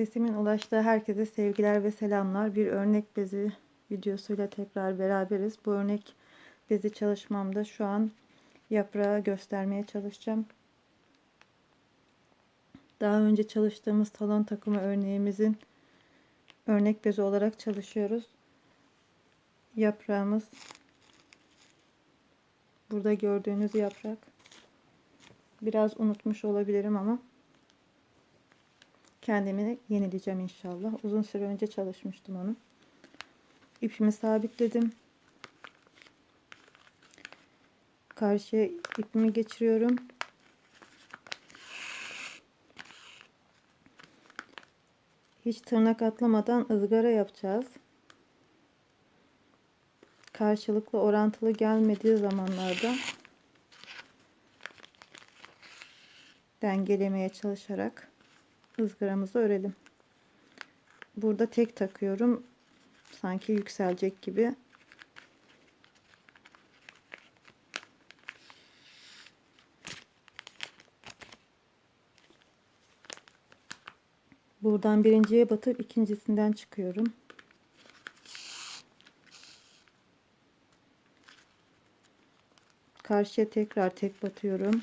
Sesimin ulaştığı herkese sevgiler ve selamlar. Bir örnek bezi videosuyla tekrar beraberiz. Bu örnek bezi çalışmamda şu an yaprağı göstermeye çalışacağım. Daha önce çalıştığımız talon takımı örneğimizin örnek bezi olarak çalışıyoruz. Yaprağımız burada gördüğünüz yaprak. Biraz unutmuş olabilirim ama kendimi yenileyeceğim inşallah. Uzun süre önce çalışmıştım onu. İpimi sabitledim. Karşıya ipimi geçiriyorum. Hiç tırnak atlamadan ızgara yapacağız. Karşılıklı orantılı gelmediği zamanlarda dengelemeye çalışarak ızgaramızı örelim. Burada tek takıyorum. Sanki yükselecek gibi. Buradan birinciye batıp ikincisinden çıkıyorum. Karşıya tekrar tek batıyorum.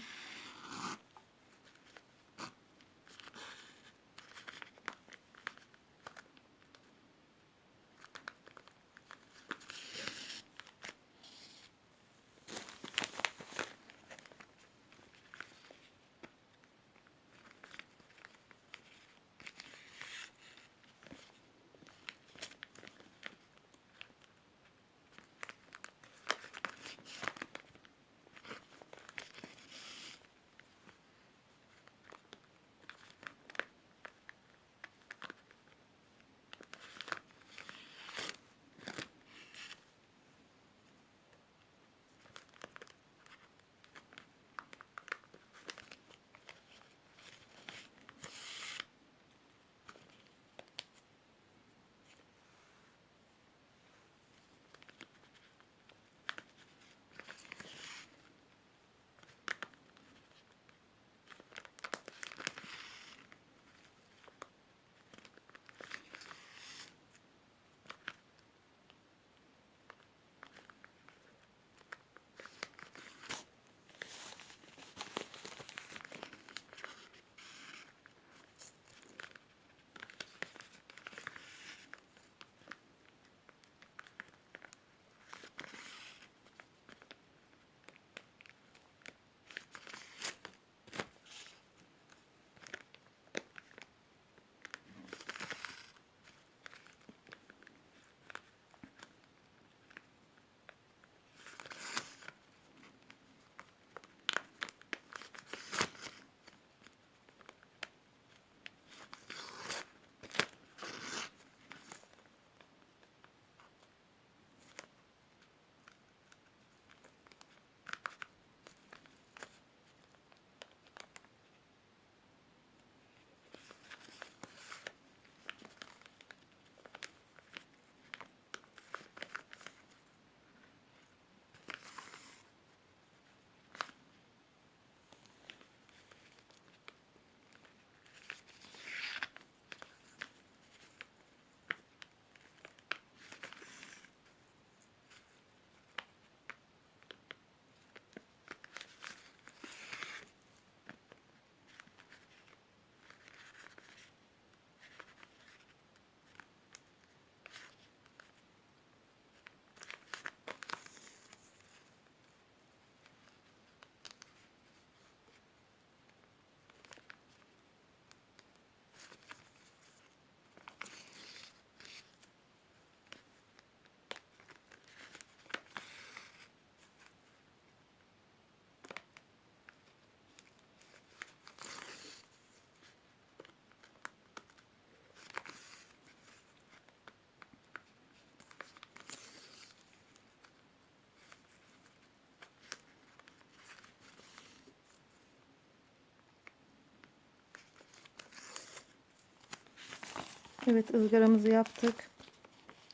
Evet ızgaramızı yaptık.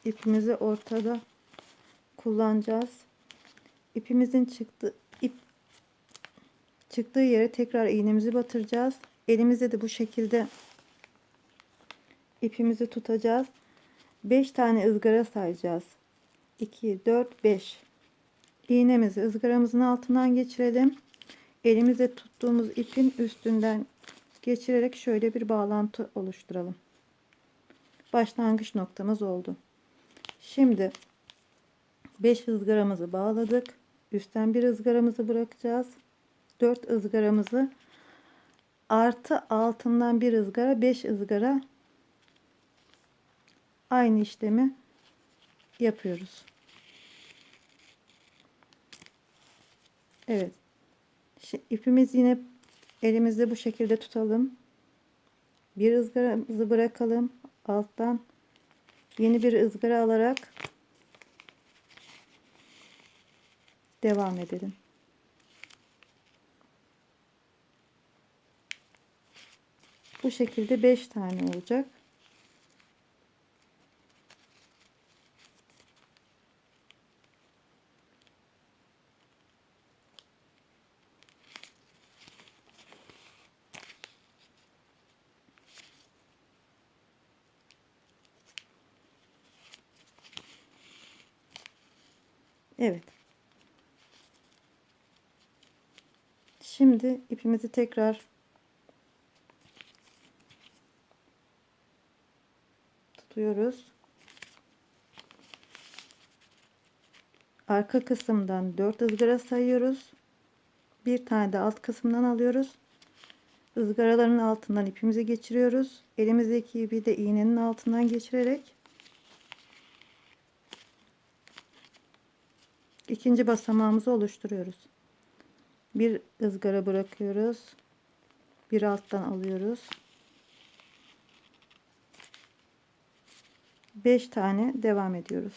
İpimizi ortada kullanacağız. İpimizin çıktı ip çıktığı yere tekrar iğnemizi batıracağız. Elimizde de bu şekilde ipimizi tutacağız. 5 tane ızgara sayacağız. 2, 4, 5. İğnemizi ızgaramızın altından geçirelim. Elimizde tuttuğumuz ipin üstünden geçirerek şöyle bir bağlantı oluşturalım. Başlangıç noktamız oldu. Şimdi 5 ızgaramızı bağladık. Üstten bir ızgaramızı bırakacağız. 4 ızgaramızı artı altından bir ızgara 5 ızgara aynı işlemi yapıyoruz. Evet. Şimdi ipimiz yine elimizde bu şekilde tutalım. Bir ızgaramızı bırakalım. Alttan yeni bir ızgara alarak devam edelim. Bu şekilde 5 tane olacak. Evet. Şimdi ipimizi tekrar tutuyoruz. Arka kısımdan 4 ızgara sayıyoruz. Bir tane de alt kısımdan alıyoruz. Izgaraların altından ipimizi geçiriyoruz. Elimizdeki ipi de iğnenin altından geçirerek ikinci basamağımızı oluşturuyoruz. Bir ızgara bırakıyoruz. Bir alttan alıyoruz. 5 tane devam ediyoruz.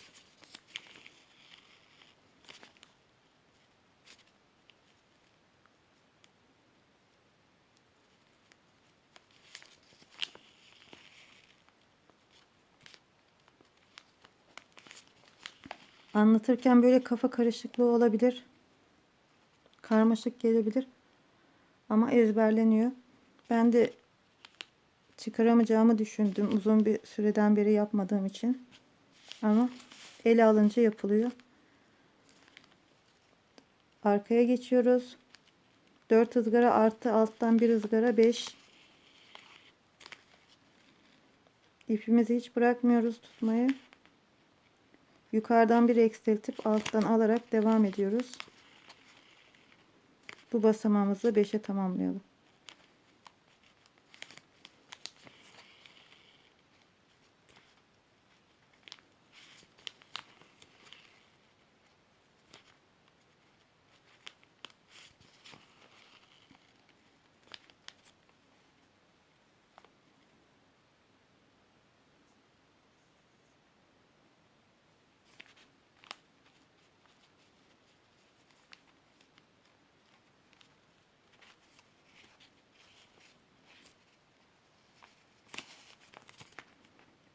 Anlatırken böyle kafa karışıklığı olabilir. Karmaşık gelebilir. Ama ezberleniyor. Ben de çıkaramayacağımı düşündüm. Uzun bir süreden beri yapmadığım için. Ama ele alınca yapılıyor. Arkaya geçiyoruz. 4 ızgara artı alttan bir ızgara 5. İpimizi hiç bırakmıyoruz tutmayı. Yukarıdan bir eksiltip alttan alarak devam ediyoruz. Bu basamağımızı 5'e tamamlayalım.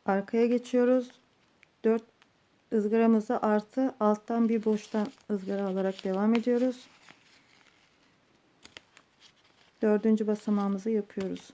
Arkaya geçiyoruz. 4 ızgaramızı artı alttan bir boştan ızgara alarak devam ediyoruz. Dördüncü basamağımızı yapıyoruz.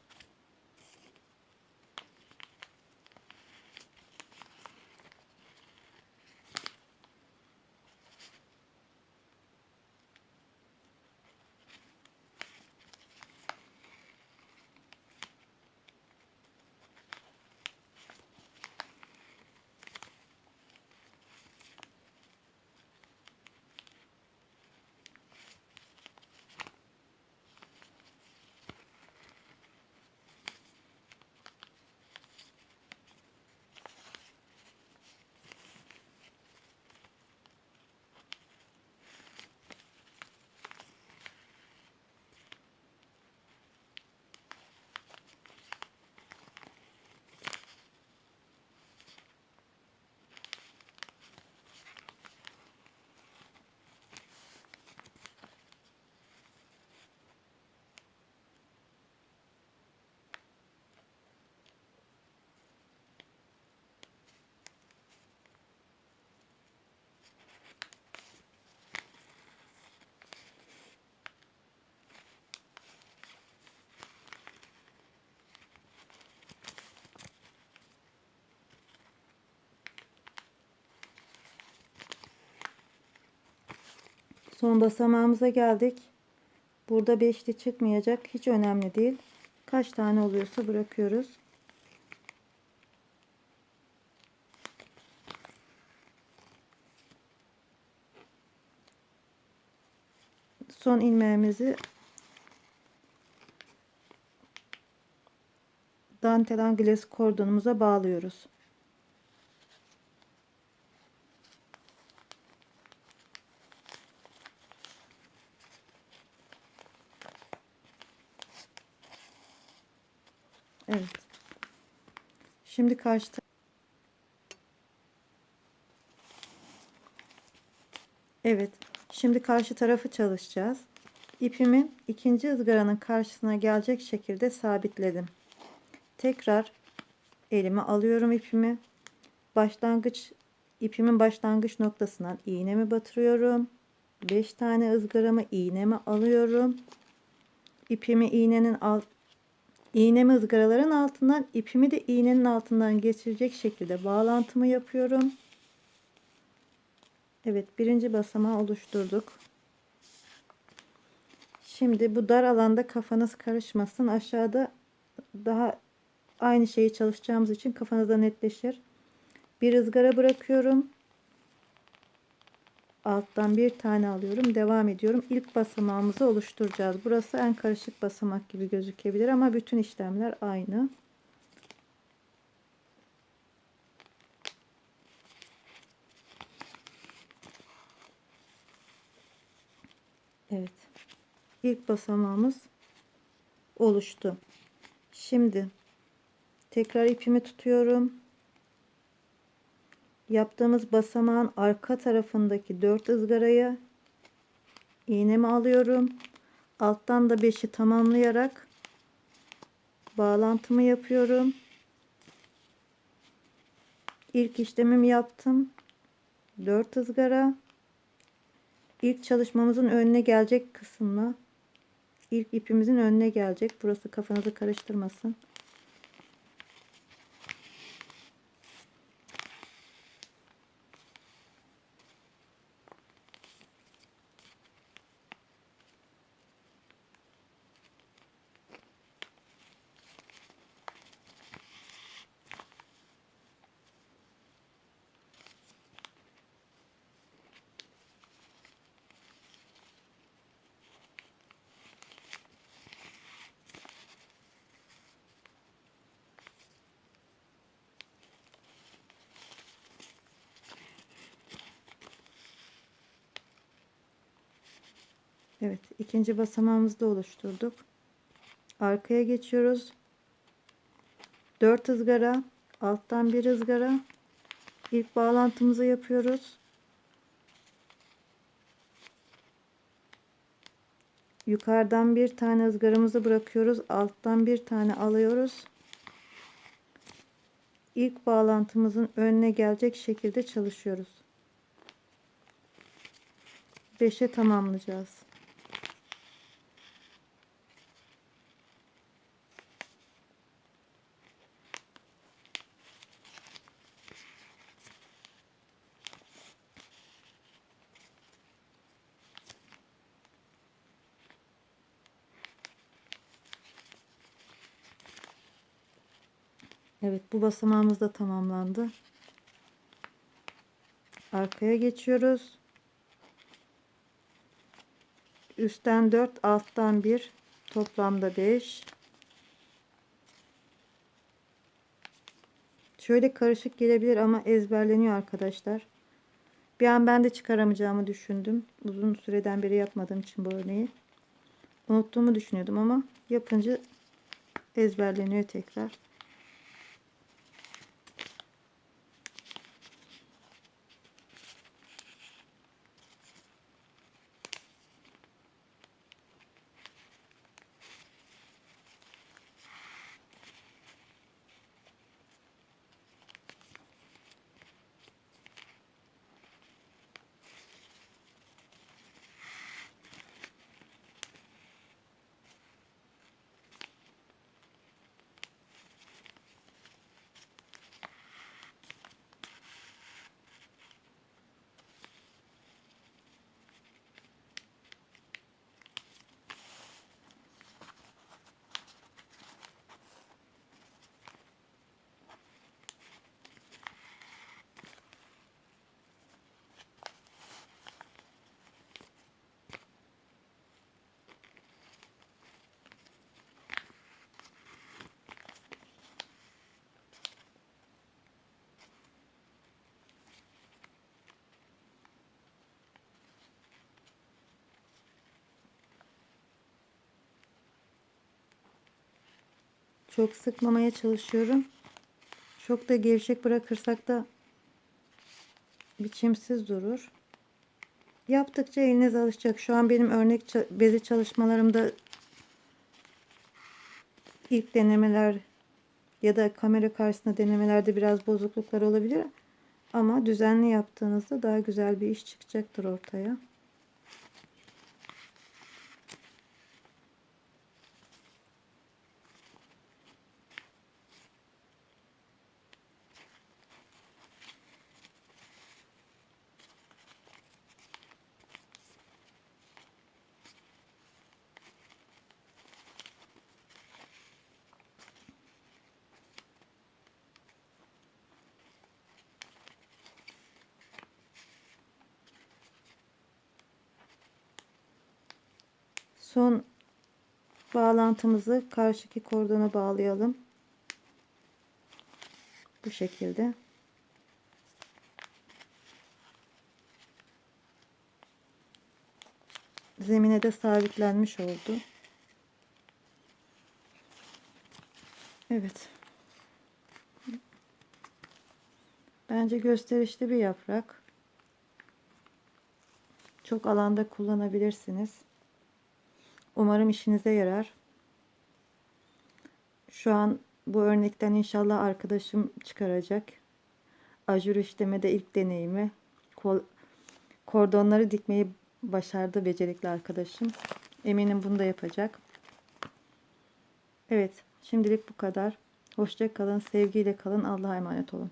Son basamağımıza geldik. Burada beşli çıkmayacak. Hiç önemli değil. Kaç tane oluyorsa bırakıyoruz. Son ilmeğimizi dantel angles kordonumuza bağlıyoruz. Evet. Şimdi ta- Evet. Şimdi karşı tarafı çalışacağız. İpimin ikinci ızgaranın karşısına gelecek şekilde sabitledim. Tekrar elime alıyorum ipimi. Başlangıç ipimin başlangıç noktasından iğnemi batırıyorum. 5 tane ızgaramı iğneme alıyorum. İpimi iğnenin alt iğnemi ızgaraların altından ipimi de iğnenin altından geçirecek şekilde bağlantımı yapıyorum. Evet birinci basamağı oluşturduk. Şimdi bu dar alanda kafanız karışmasın. Aşağıda daha aynı şeyi çalışacağımız için kafanızda netleşir. Bir ızgara bırakıyorum. Alttan bir tane alıyorum. Devam ediyorum. İlk basamağımızı oluşturacağız. Burası en karışık basamak gibi gözükebilir ama bütün işlemler aynı. Evet. İlk basamağımız oluştu. Şimdi tekrar ipimi tutuyorum. Yaptığımız basamağın arka tarafındaki 4 ızgarayı iğnemi alıyorum. Alttan da 5'i tamamlayarak bağlantımı yapıyorum. İlk işlemimi yaptım. 4 ızgara. İlk çalışmamızın önüne gelecek kısmına ilk ipimizin önüne gelecek. Burası kafanızı karıştırmasın. Evet, ikinci basamağımızı da oluşturduk. Arkaya geçiyoruz. 4 ızgara, alttan bir ızgara. İlk bağlantımızı yapıyoruz. Yukarıdan bir tane ızgaramızı bırakıyoruz. Alttan bir tane alıyoruz. İlk bağlantımızın önüne gelecek şekilde çalışıyoruz. 5'e tamamlayacağız. Evet bu basamağımız da tamamlandı. Arkaya geçiyoruz. Üstten 4, alttan 1, toplamda 5. Şöyle karışık gelebilir ama ezberleniyor arkadaşlar. Bir an ben de çıkaramayacağımı düşündüm. Uzun süreden beri yapmadığım için bu örneği. Unuttuğumu düşünüyordum ama yapınca ezberleniyor tekrar. Çok sıkmamaya çalışıyorum. Çok da gevşek bırakırsak da biçimsiz durur. Yaptıkça eliniz alışacak. Şu an benim örnek bezi çalışmalarımda ilk denemeler ya da kamera karşısında denemelerde biraz bozukluklar olabilir. Ama düzenli yaptığınızda daha güzel bir iş çıkacaktır ortaya. Son bağlantımızı karşıki kordona bağlayalım. Bu şekilde. Zemine de sabitlenmiş oldu. Evet. Bence gösterişli bir yaprak. Çok alanda kullanabilirsiniz. Umarım işinize yarar. Şu an bu örnekten inşallah arkadaşım çıkaracak. Ajur işlemede ilk deneyimi. Kol, kordonları dikmeyi başardı becerikli arkadaşım. Eminim bunu da yapacak. Evet, şimdilik bu kadar. Hoşça kalın, sevgiyle kalın. Allah'a emanet olun.